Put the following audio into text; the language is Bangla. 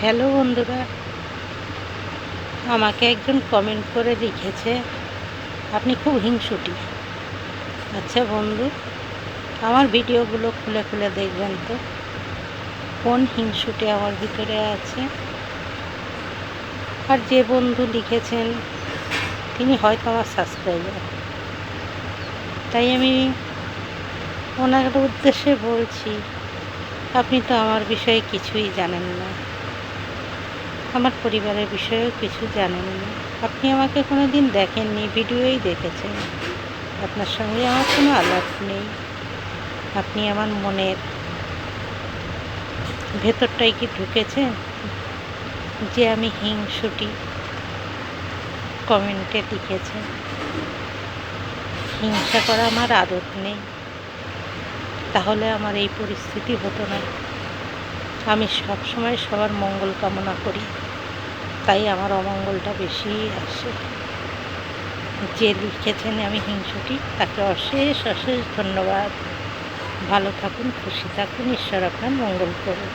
হ্যালো বন্ধুরা, আমাকে একজন কমেন্ট করে লিখেছে, আপনি খুব হিংসুটি। আচ্ছা বন্ধু, আমার ভিডিওগুলো খুলে খুলে দেখবেন তো, কোন হিংসুটি আমার ভিতরে আছে? আর যে বন্ধু লিখেছেন, তিনি হয়তো আমার সাবস্ক্রাইবার তাই আমি ওনার উদ্দেশ্যে বলছি, আপনি তো আমার বিষয়ে কিছুই জানেন না। আমার পরিবারের বিষয়েও কিছু জানেন না। আপনি আমাকে কোনো দিন দেখেননি, ভিডিওই দেখেছেন। আপনার সঙ্গে আমার কোনো আলাপ নেই। আপনি আমার মনের ভেতরটাই কি ঢুকেছেন যে আমি হিংসুটি কমেন্টে লিখেছেন হিংসা করা আমার আদত নেই। তাহলে আমার এই পরিস্থিতি হতো না। আমি সব সময় সবার মঙ্গল কামনা করি। তাই আমার অমঙ্গলটা বেশি আসে। যে লিখেছেন আমি হিংসুটি তাকে অশেষ অশেষ ধন্যবাদ। ভালো থাকুন, খুশি থাকুন, ঈশ্বর আপনার মঙ্গল করুন।